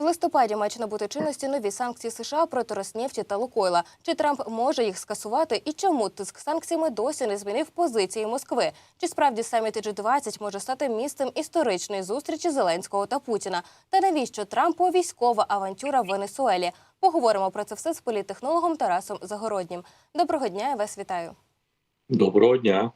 В листопаді мають набути чинності нові санкції США проти Роснефті та Лукойла. Чи Трамп може їх скасувати і чому тиск санкціями досі не змінив позиції Москви? Чи справді саміт G20 може стати місцем історичної зустрічі Зеленського та Путіна? Та навіщо Трампу військова авантюра в Венесуелі? Поговоримо про це все з політтехнологом Тарасом Загороднім. Доброго дня, я вас вітаю. Доброго дня.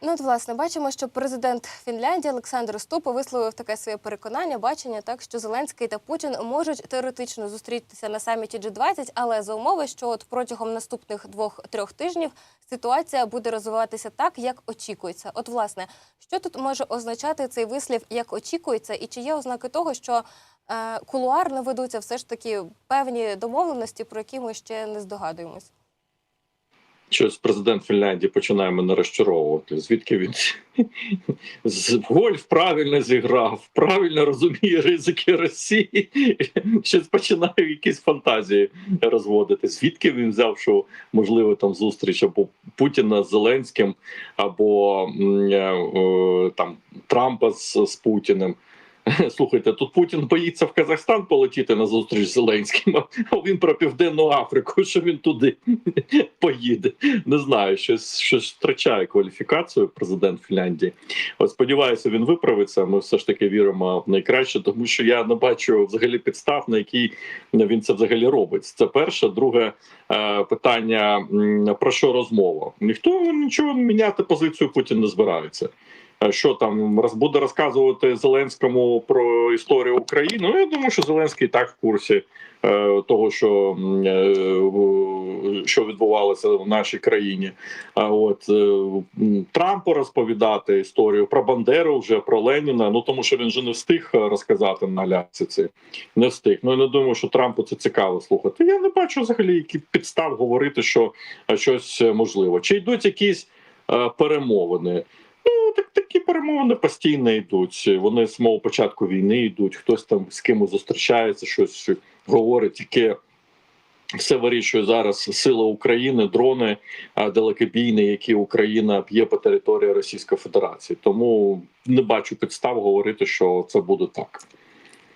Ну, от, власне, бачимо, що президент Фінляндії Олександр Ступа висловив таке своє переконання, бачення, так що Зеленський та Путін можуть теоретично зустрітися на саміті G20, але за умови, що от протягом наступних двох-трьох тижнів ситуація буде розвиватися так, як очікується. От, власне, що тут може означати цей вислів, як очікується, і чи є ознаки того, що е, кулуарно ведуться все ж таки певні домовленості, про які ми ще не здогадуємось? Щось президент Фінляндії починає мене розчаровувати. Звідки він гольф правильно зіграв, правильно розуміє ризики Росії. Щось починає якісь фантазії розводити. Звідки він взяв, що можливо там зустріч або Путіна з Зеленським, або е, там Трампа з, з Путіним. Слухайте, тут Путін боїться в Казахстан полетіти на зустріч з Зеленським, а він про Південну Африку, що він туди поїде. Не знаю, щось щось втрачає кваліфікацію президент Фінляндії. От сподіваюся, він виправиться. Ми все ж таки віримо в найкраще, тому що я не бачу взагалі підстав, на якій він це взагалі робить. Це перше. Друге е, питання: про що розмова? Ніхто нічого міняти позицію Путін не збирається. Е, Що там буде розказувати Зеленському про історію України? Ну я думаю, що Зеленський так в курсі е, того, що, е, що відбувалося в нашій країні. А от Трампу розповідати історію про Бандеру, вже про Леніна. Ну тому що він же не встиг розказати на ляциці. Не встиг. Ну я не думаю, що Трампу це цікаво слухати. Я не бачу взагалі які підстав говорити, що щось можливо. Чи йдуть якісь перемовини? Ну, так такі перемовини постійно йдуть. Вони з самого початку війни йдуть. Хтось там з кимось зустрічається, щось говорить, яке все вирішує зараз сила України, дрони далекобійні, які Україна б'є по території Російської Федерації. Тому не бачу підстав говорити, що це буде так.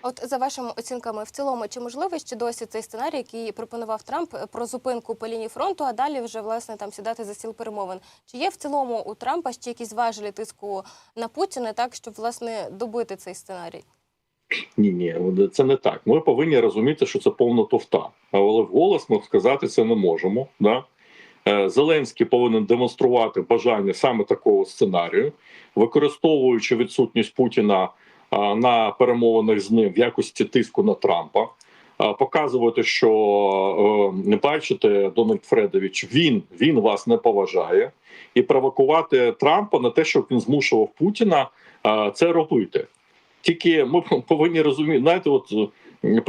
От за вашими оцінками, в цілому, чи можливий ще досі цей сценарій, який пропонував Трамп е, про зупинку по лінії фронту, а далі вже власне там сідати за стіл перемовин? Чи є в цілому у Трампа ще якісь важелі тиску на Путіна, так щоб власне добити цей сценарій? Ні, ні, це не так. Ми повинні розуміти, що це повна тофта. Але вголос ми сказати це не можемо. Да? Е, Зеленський повинен демонструвати бажання саме такого сценарію, використовуючи відсутність Путіна на перемовинах з ним в якості тиску на Трампа. Показувати, що е, не бачите, Дональд Фредович, він, він вас не поважає, і провокувати Трампа на те, щоб він змушував Путіна це робити. Тільки ми повинні розуміти, знаєте, от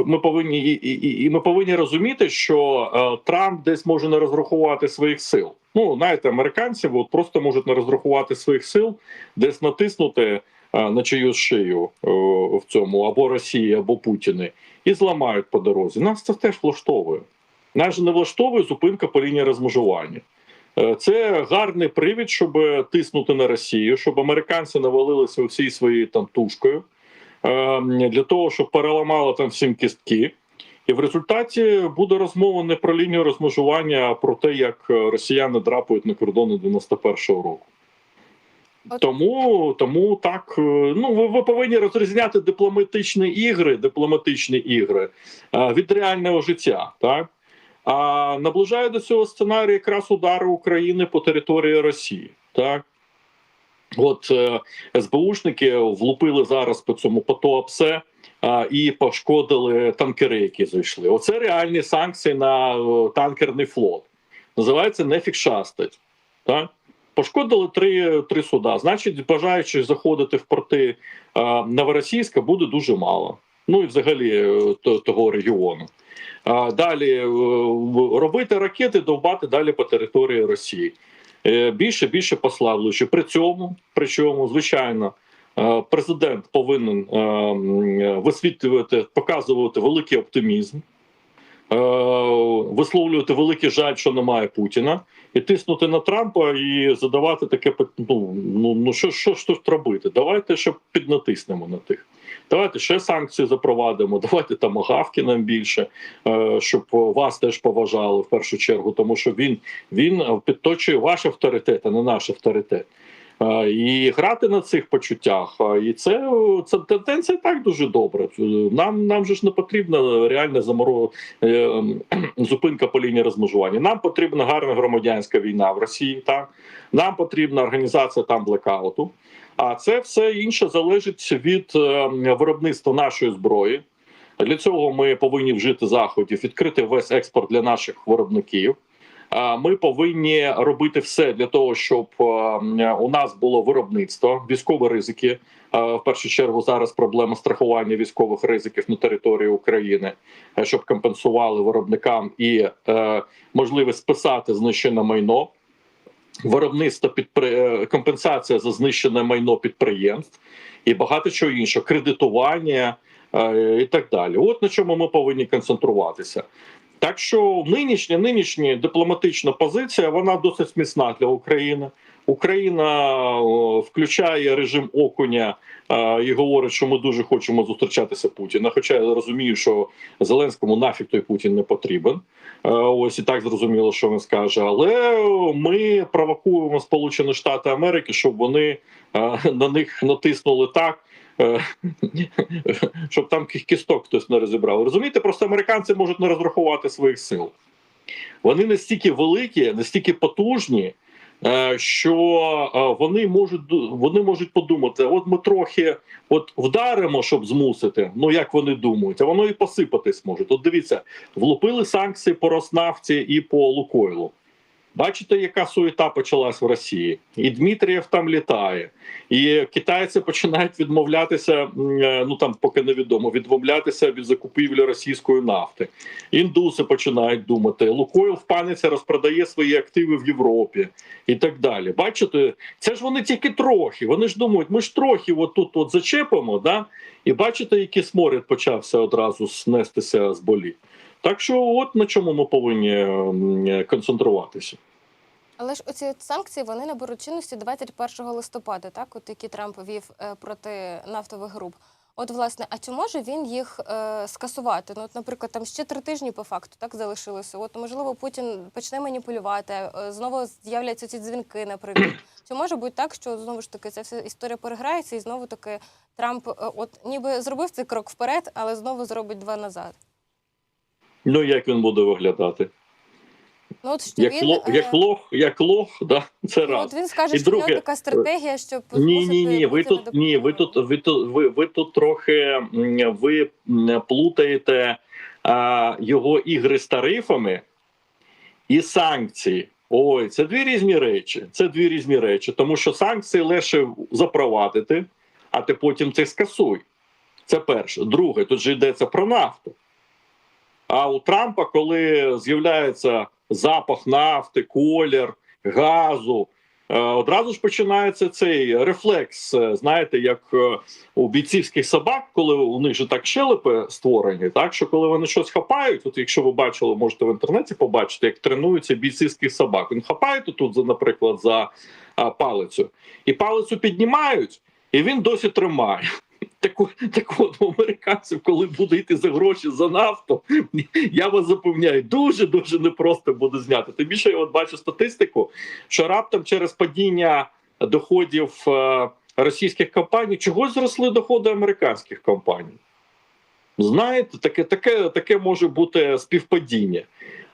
ми повинні і, і, і ми повинні розуміти, що е, Трамп десь може не розрахувати своїх сил. Ну знаєте, американці от просто можуть не розрахувати своїх сил, десь натиснути на чиюсь шию е, в цьому або Росії, або Путіни, і зламають по дорозі. Нас це теж влаштовує. Нас не влаштовує зупинка по лінії розмежування. Е, Це гарний привід, щоб тиснути на Росію, щоб американці навалилися всі свої там тушкою е, для того, щоб переламали там всім кістки. І в результаті буде розмова не про лінію розмежування, а про те, як е, росіяни драпають на кордони 91-го року. От- Тому, тому так, е, ну ви, ви повинні розрізняти дипломатичні ігри, дипломатичні ігри е, від реального життя. Так? А наближає до цього сценарію якраз удари України по території Росії. Так? От е, СБУшники влупили зараз по цьому по ТОАПСЕ е, і пошкодили танкери, які зайшли. Оце реальні санкції на танкерний флот. Називається нефік шастать. Так? Пошкодили три, три суда. Значить, бажаючих заходити в порти е, Новоросійська буде дуже мало. Ну і взагалі е, то- того регіону. А далі е, робити ракети, довбати далі по території Росії. Е, Більше більше послаблюючи. При цьому, при чому, звичайно, е, президент повинен е, висвітлювати, показувати великий оптимізм, е, висловлювати великий жаль, що немає Путіна, і тиснути на Трампа і задавати таке ну, ну, ну що, що ж тут робити? Давайте щоб піднатиснемо на тих. Давайте ще санкції запровадимо. Давайте там гавки нам більше, е, щоб вас теж поважали в першу чергу, тому що він, він підточує ваш авторитет, а не наш авторитет. Е, І грати на цих почуттях, і це, це тенденція так дуже добре. Нам нам же ж не потрібна реальна заморо е, зупинка по лінії розмежування. Нам потрібна гарна громадянська війна в Росії. Так нам потрібна організація там блекауту. А це все інше залежить від е, виробництва нашої зброї. Для цього ми повинні вжити заходів, відкрити весь експорт для наших виробників. Ми повинні робити все для того, щоб у нас було виробництво, військові ризики. В першу чергу зараз проблема страхування військових ризиків на території України, е, щоб компенсували виробникам і е, можливість списати знищене майно виробництво підпри... е, компенсація за знищене майно підприємств і багато чого іншого, кредитування і так далі. От на чому ми повинні концентруватися. Так що нинішня нинішня дипломатична позиція вона досить смісна для України. Україна включає режим окуня і говорить, що ми дуже хочемо зустрічатися Путіна. Хоча я розумію, що Зеленському нафіг той Путін не потрібен. Ось і так зрозуміло, що він скаже. Але ми провокуємо Сполучені Штати Америки, щоб вони на них натиснули так. Е, Щоб там кісток хтось не розібрав. Розумієте, просто американці можуть не розрахувати своїх сил. Вони настільки великі, настільки потужні, е, що е, вони можуть вони можуть подумати: от ми трохи от вдаримо, щоб змусити. Ну як вони думають, а воно і посипатись може. От дивіться, влупили санкції по Роснафті і по Лукойлу. Бачите, яка суєта почалась в Росії, і Дмитрієв там літає, і китайці починають відмовлятися. е, Ну там поки невідомо, відмовлятися від закупівлі російської нафти. Індуси починають думати. Лукойл в паниці розпродає свої активи в Європі і так далі. Бачите, це ж вони тільки трохи. Вони ж думають, ми ж трохи от тут от зачепимо, да? і бачите, який сморід почався одразу снестися з боліт. Так що, от на чому ми повинні концентруватися. Але ж оці санкції вони наберуть чинності 21 листопада, так, от які Трамп вів е, проти нафтових груп. От, власне, а чи може він їх е, скасувати? Ну, от, наприклад, там ще три тижні по факту так залишилося. От можливо, Путін почне маніпулювати, е, знову з'являться ці дзвінки, наприклад. Чи може бути так, що знову ж таки ця вся історія переграється, і знову таки Трамп, е, от ніби зробив цей крок вперед, але знову зробить два назад. Ну як він буде виглядати? Ну от що Як він лох, е, як лох, як лох, да? це ну, раз. от він скаже, І що в нього така стратегія, щоб Ні, ні, ні. Ви тут ні, ви тут ви тут ви, ви тут трохи ви плутаєте а, його ігри з тарифами і санкції. Ой, це дві різні речі. Це дві різні речі, тому що санкції легше запровадити, а ти потім це скасуй. Це перше. Друге, тут же йдеться про нафту. А у Трампа, коли з'являється запах нафти, колір, газу, е, одразу ж починається цей рефлекс. е, Знаєте, як е, у бійцівських собак, коли у них же так щелепи створені, так що коли вони щось хапають, от якщо ви бачили, можете в інтернеті побачити, як тренуються бійцівських собак. Він хапає тут, за, наприклад, за палицю, і палицю піднімають, і він досі тримає. Так, от- так от у американців, коли буде йти за гроші за нафту, я вас запевняю, дуже дуже непросто буде зняти. Тим більше я от бачу статистику, що раптом через падіння доходів е, російських компаній чогось зросли доходи американських компаній. Знаєте, таке, таке, таке може бути співпадіння.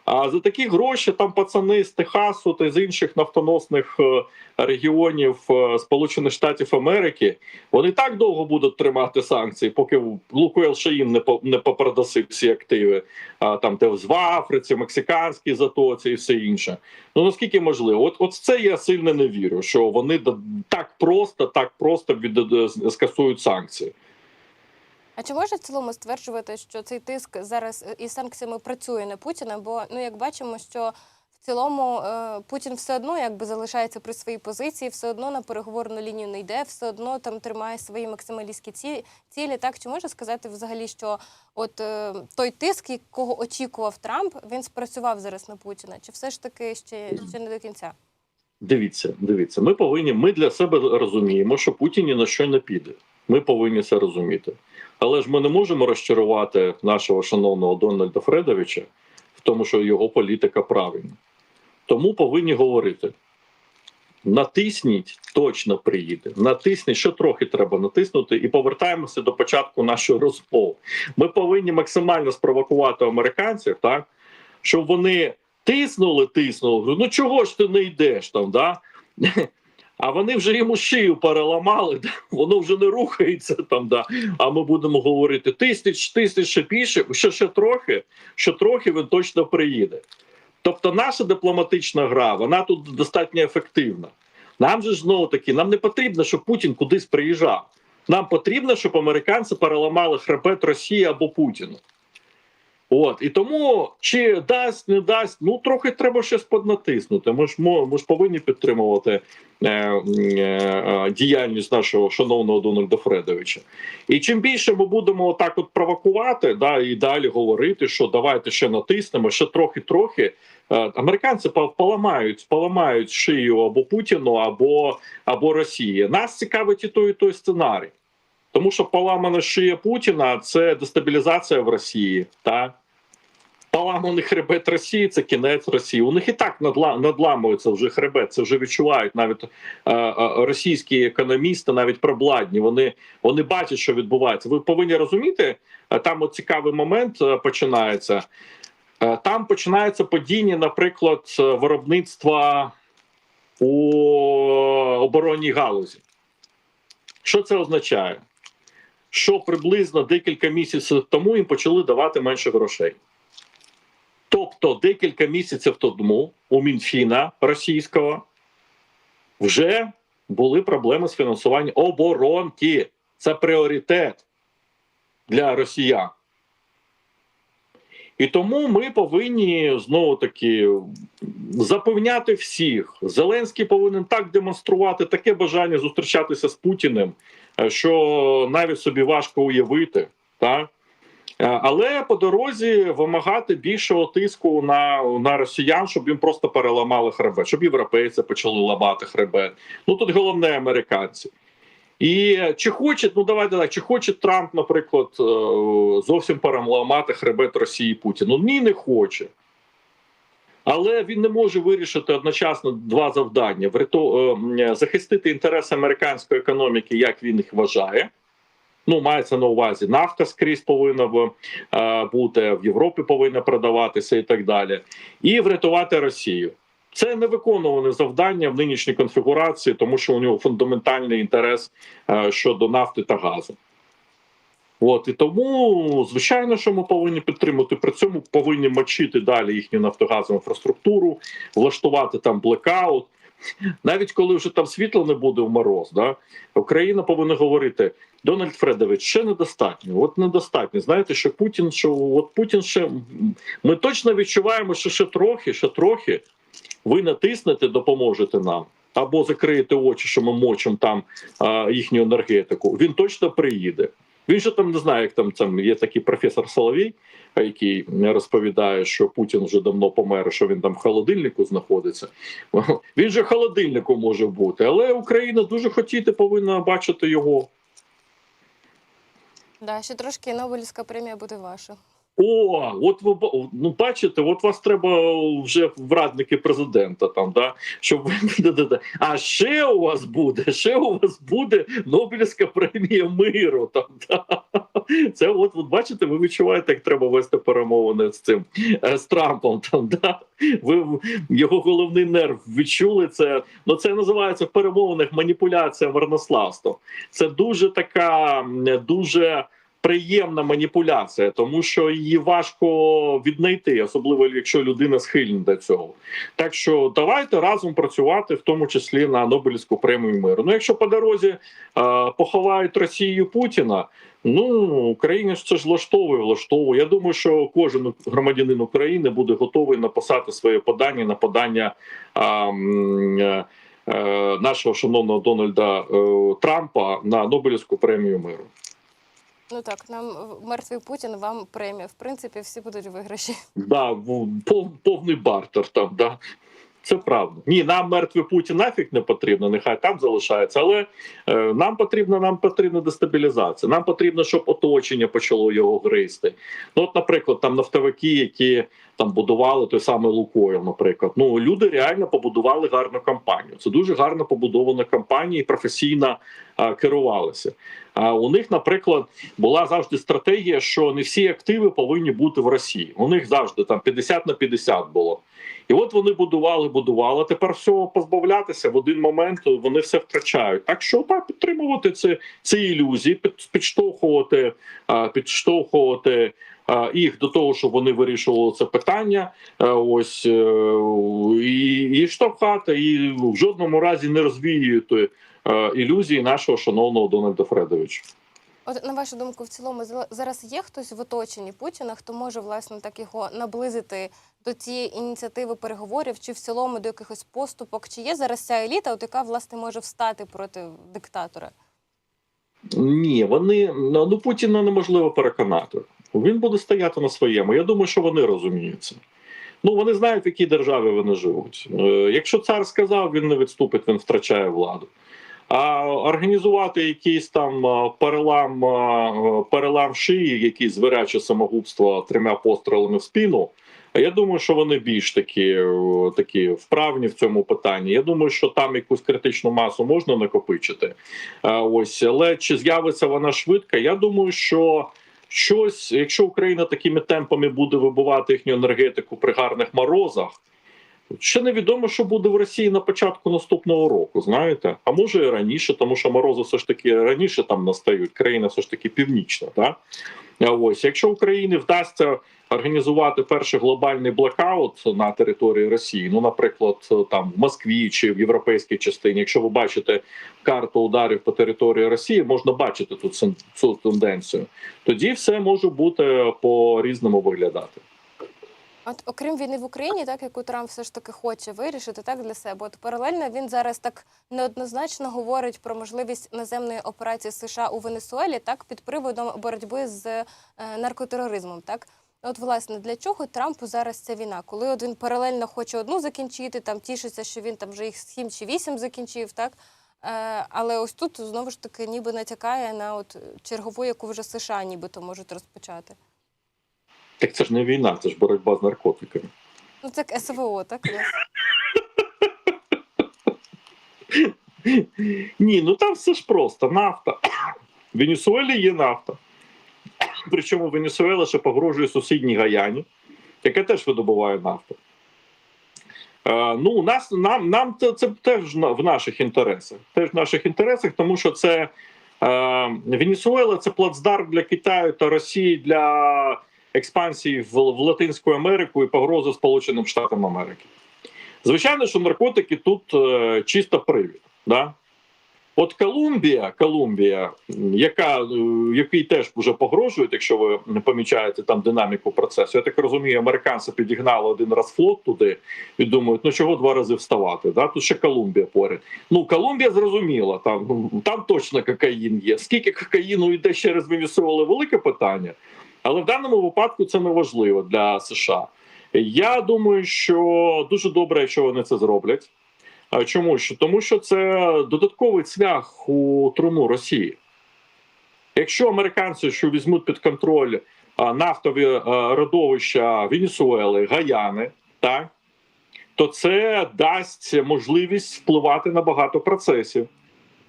А за такі гроші там пацани з Техасу та з інших нафтоносних е, регіонів е, Сполучених Штатів Америки вони так довго будуть тримати санкції, поки Лукойл їм не по не попродасив всі активи. А там де в Африці, мексиканській затоці і все інше. Ну наскільки можливо, от от це я сильно не вірю, що вони так просто, так просто від скасують санкції. А чи можна в цілому стверджувати, що цей тиск зараз е, із санкціями працює на Путіна? Бо ну як бачимо, що в цілому е, Путін все одно якби залишається при своїй позиції, все одно на переговорну лінію не йде, все одно там тримає свої максималістські ці- цілі. Так чи можна сказати взагалі, що от е, той тиск, якого очікував Трамп, він спрацював зараз на Путіна? Чи все ж таки ще, ще не до кінця? Дивіться, дивіться, ми повинні. Ми для себе розуміємо, що Путін ні на що не піде. Ми повинні це розуміти. Але ж ми не можемо розчарувати нашого шановного Дональда Фредовича в тому, що його політика правильна. Тому повинні говорити: натисніть, точно приїде. Натисніть, що трохи треба натиснути, і повертаємося до початку нашої розмови. Ми повинні максимально спровокувати американців, так щоб вони тиснули, тиснули. Ну чого ж ти не йдеш там? да? А вони вже йому шию переламали, да? воно вже не рухається там. Да? А ми будемо говорити: тисніть, тисніть ще більше, що ще трохи, що трохи він точно приїде. Тобто, наша дипломатична гра, вона тут достатньо ефективна. Нам же знову таки, нам не потрібно, щоб Путін кудись приїжджав. Нам потрібно, щоб американці переламали хребет Росії або Путіну. От і тому чи дасть, не дасть, ну трохи треба щось поднатиснути. Ми ж ми ж повинні підтримувати е, е, е, діяльність нашого шановного Дональда Фредовича. І чим більше ми будемо отак от провокувати, да і далі говорити, що давайте ще натиснемо, ще трохи-трохи. е, Американці поламають, поламають шию або Путіну, або, або Росії. Нас цікавить і той, і той сценарій. Тому що поламана шия Путіна це дестабілізація в Росії. Та поламаний хребет Росії це кінець Росії. У них і так надламується вже хребет. Це вже відчувають навіть е, е, російські економісти, навіть пробладні. Вони, вони бачать, що відбувається. Ви повинні розуміти, е, там от цікавий момент починається. Там починається падіння, наприклад, виробництва у оборонній галузі. Що це означає? Що приблизно декілька місяців тому їм почали давати менше грошей. Тобто, декілька місяців тому у Мінфіна російського вже були проблеми з фінансуванням оборонки. Це пріоритет для росіян. І тому ми повинні знову таки запевняти всіх. Зеленський повинен так демонструвати таке бажання зустрічатися з Путіним, е, що навіть собі важко уявити. Так? Е, Але по дорозі вимагати більшого тиску на, на росіян, щоб їм просто переламали хребет, щоб європейці почали ламати хребет. Ну тут головне американці. І чи хоче, ну давайте так, чи хоче Трамп, наприклад, е, зовсім переламати хребет Росії Путіну? Ні, не хоче. Але він не може вирішити одночасно два завдання: е, захистити інтереси американської економіки, як він їх вважає. Ну, мається на увазі, нафта скрізь повинна е, бути, в Європі повинна продаватися і так далі. І врятувати Росію. Це невиконуване завдання в нинішній конфігурації, тому що у нього фундаментальний інтерес е, щодо нафти та газу. От і тому, звичайно, що ми повинні підтримати. При цьому повинні мочити далі їхню нафтогазову інфраструктуру, влаштувати там блекаут. Навіть коли вже там світла не буде в мороз, да, Україна повинна говорити: Дональд Фредович, ще недостатньо. От недостатньо. Знаєте, що Путін, що от Путін ще ми точно відчуваємо, що ще трохи, ще трохи ви натиснете, допоможете нам. Або закриєте очі, що ми мочимо там а, їхню енергетику. Він точно приїде. Він же там не знає, як там там є такий професор Соловій, який розповідає, що Путін вже давно помер, що він там в холодильнику знаходиться. Він же в холодильнику може бути, але Україна дуже хотіти повинна бачити його. Да, ще трошки Нобелівська премія буде ваша. О, от ви ну бачите, от вас треба вже в радники президента там, да, щоб А ще у вас буде, ще у вас буде Нобелівська премія миру. Там да. це, от, от бачите, ви відчуваєте, як треба вести перемовини з цим е, з Трампом. Там да ви його головний нерв відчули це. Ну це називається в перемовинах маніпуляція марнославством. Це дуже така дуже приємна маніпуляція, тому що її важко віднайти, особливо якщо людина схильна до цього. Так що давайте разом працювати, в тому числі на Нобелівську премію миру. Ну, якщо по дорозі е, поховають Росію Путіна. Ну Україні ж це ж влаштовує, влаштовує. Я думаю, що кожен громадянин України буде готовий написати своє подання на подання е, е, нашого шановного Дональда е, Трампа на Нобелівську премію миру. Ну так, нам мертвий Путін, вам премія. В принципі, всі будуть виграші. Да, пов, повний бартер там, да. Це правда. Ні, нам мертвий Путін нафіг не потрібно, нехай там залишається. Але е, нам потрібна нам потрібна дестабілізація. Нам потрібно, щоб оточення почало його гризти. Ну, от, наприклад, там нафтовики, які там будували той самий Лукойл, наприклад. Ну люди реально побудували гарну кампанію. Це дуже гарно побудована кампанія і професійно а, керувалися. А у них, наприклад, була завжди стратегія, що не всі активи повинні бути в Росії. У них завжди там 50 на 50 було. І от вони будували, будували. Тепер всього позбавлятися в один момент вони все втрачають. Так що так підтримувати це ці ілюзії, під- підштовхувати, підштовхувати їх до того, щоб вони вирішували це питання. Ось е, і, і штовхати, і в жодному разі не розвіювати е, ілюзії нашого шановного Дональда Фредовича. От на вашу думку, в цілому зараз є хтось в оточенні Путіна, хто може власне так його наблизити до цієї ініціативи переговорів, чи в цілому до якихось поступок? Чи є зараз ця еліта, от яка власне може встати проти диктатора? Ні, вони ну ну, Путіна неможливо переконати. Він буде стояти на своєму. Я думаю, що вони розуміються. Ну вони знають, в якій державі вони живуть. Е, якщо цар сказав, він не відступить, він втрачає владу. А організувати якийсь там перелам, перелам шиї, якісь звіряче самогубство трьома пострілами в спину. Я думаю, що вони більш такі, е, такі вправні в цьому питанні. Я думаю, що там якусь критичну масу можна накопичити. Ось, але чи з'явиться вона швидко? Я думаю, що щось, якщо Україна такими темпами буде вибивати їхню енергетику при гарних морозах. Ще невідомо, що буде в Росії на початку наступного року, знаєте, а може і раніше, тому що морози все ж таки раніше там настають. Країна все ж таки північна. Так? А Ось, якщо Україні вдасться організувати перший глобальний блокаут на території Росії, ну, наприклад, там в Москві чи в європейській частині, якщо ви бачите карту ударів по території Росії, можна бачити тут цю тенденцію. Тоді все може бути по різному виглядати. От окрім війни в Україні, так яку Трамп все ж таки хоче вирішити так для себе. От паралельно він зараз так неоднозначно говорить про можливість наземної операції США у Венесуелі, так під приводом боротьби з е, наркотероризмом. Так, от власне для чого Трампу зараз ця війна? Коли от він паралельно хоче одну закінчити, там тішиться, що він там вже їх сім чи вісім закінчив, так. Е, але ось тут знову ж таки ніби натякає на от чергову, яку вже США нібито можуть розпочати. Так це ж не війна, це ж боротьба з наркотиками. Ну це СВО, так? Ні, ну там все ж просто нафта. В Венесуелі є нафта. Причому Венесуела ще погрожує сусідній Гаяні, яка теж видобуває нафту. Е, ну, у нас нам, нам це, це теж в наших інтересах. Теж в наших інтересах, тому що це е, Венесуела це плацдарм для Китаю та Росії для експансії в, в Латинську Америку і погрози Сполученим Штатам Америки. Звичайно, що наркотики тут е, чисто привід. Да? От Колумбія, Колумбія, яка, е, який теж вже погрожують, якщо ви не помічаєте там динаміку процесу. Я так розумію, американці підігнали один раз флот туди і думають, ну чого два рази вставати? Да? Тут ще Колумбія поряд. Ну, Колумбія зрозуміла, там, ну, там точно кокаїн є. Скільки кокаїну йде через Венесуелу, велике питання. Але в даному випадку це не важливо для США. Я думаю, що дуже добре, якщо вони це зроблять. Чому що? Тому що це додатковий цвях у труну Росії. Якщо американці що візьмуть під контроль нафтові родовища Венесуели, Гаяни, так, то це дасть можливість впливати на багато процесів.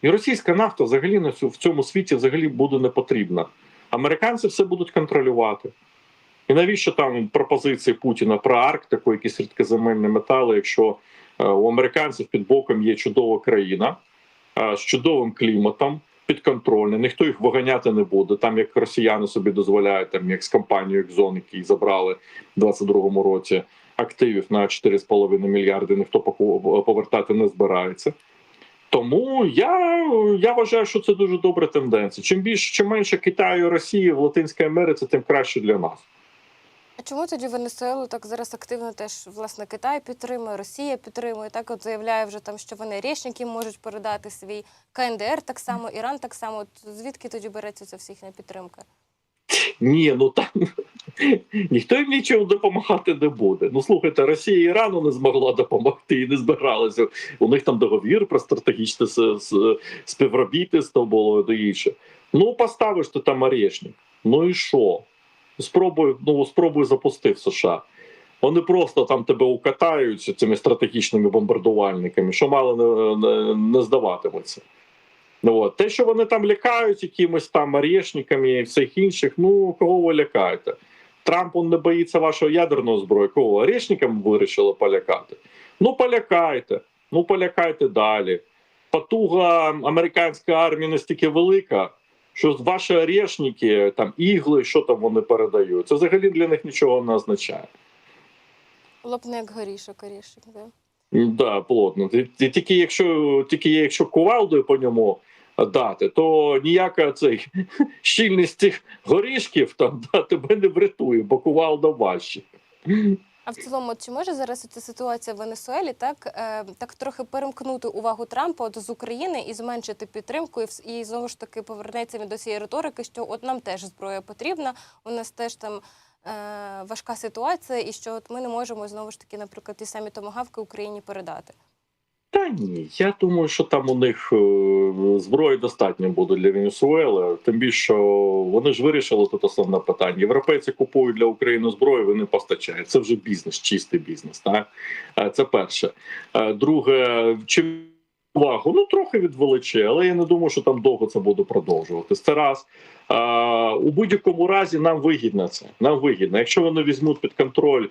І російська нафта взагалі в цьому світі взагалі буде не потрібна. Американці все будуть контролювати. І навіщо там пропозиції Путіна про Арктику, якісь рідкоземельні метали, якщо е, у американців під боком є чудова країна е, з чудовим кліматом, підконтрольна, ніхто їх виганяти не буде. Там як росіяни собі дозволяють, там як з компанією Exxon, які забрали в 22-му році активів на 4,5 мільярди, ніхто повертати не збирається. Тому я, я вважаю, що це дуже добра тенденція. Чим більше, чим менше Китаю і Росії в Латинській Америці, тим краще для нас. А чому тоді Венесуелу так зараз активно теж власне Китай підтримує, Росія підтримує? Так от заявляє вже там, що вони річники можуть передати свій КНДР так само, Іран так само. От звідки тоді береться ця всіх підтримка? Ні, ну там Ніхто їм нічим допомагати не буде. Ну слухайте, Росія Ірану не змогла допомогти і не збиралася. У них там договір про стратегічне співробітництво було до інше. Ну, поставиш ти там орешник. Ну і що? Спробуй, ну спробуй запусти в США. Вони просто там тебе укатають цими стратегічними бомбардувальниками, що мало не, не, не здаватиметься. Ну, от. Те, що вони там лякають якимось там орешниками і всіх інших, ну кого ви лякаєте? Трамп он не боїться вашого ядерного зброї, кого орешниками вирішили полякати? Ну, полякайте, ну полякайте далі. Потуга американської армії настільки велика, що ваші орешники, там ігли, що там вони передають, це взагалі для них нічого не означає. Лопне як горішок, орішок. Да. Да, плотно. Ті- ті- Тільки якщо тільки якщо кувалдою по ньому дати, то ніяка цей щільність цих горішків там да, тебе не врятує, бо кувалда важче. А в цілому, чи може зараз ця ситуація в Венесуелі так, е, так трохи перемкнути увагу Трампа от з України і зменшити підтримку, і, і знову ж таки повернеться він до цієї риторики, що от нам теж зброя потрібна, у нас теж там е, важка ситуація, і що от ми не можемо знову ж таки, наприклад, ті самі томагавки Україні передати. Та ні, я думаю, що там у них е, зброї достатньо буде для Венесуели. Тим більше вони ж вирішили тут основне питання. Європейці купують для України зброю, вони постачають. Це вже бізнес, чистий бізнес. Так? Е, Це перше. Е, Друге, чим увагу? Ну трохи відвеличе, але я не думаю, що там довго це буде продовжуватись. Це раз. У будь-якому разі нам вигідно це. Нам вигідно. Якщо вони візьмуть під контроль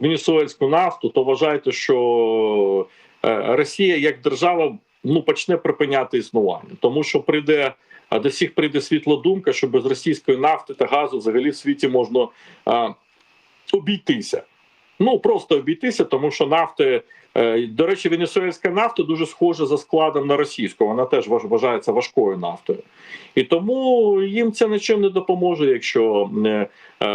венесуельську нафту, то вважайте, що Росія як держава ну почне припиняти існування, тому що прийде до всіх прийде світла думка, що без російської нафти та газу взагалі в світі можна а, обійтися. Ну просто обійтися, тому що нафти, е, до речі, венесуельська нафта дуже схожа за складом на російську. Вона теж важ- вважається важкою нафтою, і тому їм це нічим не допоможе, якщо е, е,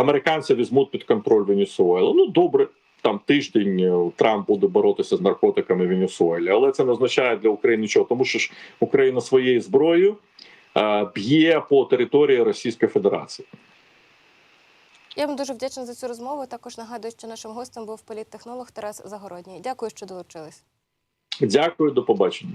американці візьмуть під контроль Венесуелу. Ну добре, там тиждень е, Трамп буде боротися з наркотиками в Венесуелі, але це не означає для України нічого, тому що ж Україна своєю зброєю е, б'є по території Російської Федерації. Я вам дуже вдячна за цю розмову. Також нагадую, що нашим гостем був політтехнолог Тарас Загородній. Дякую, що долучились. Дякую, до побачення.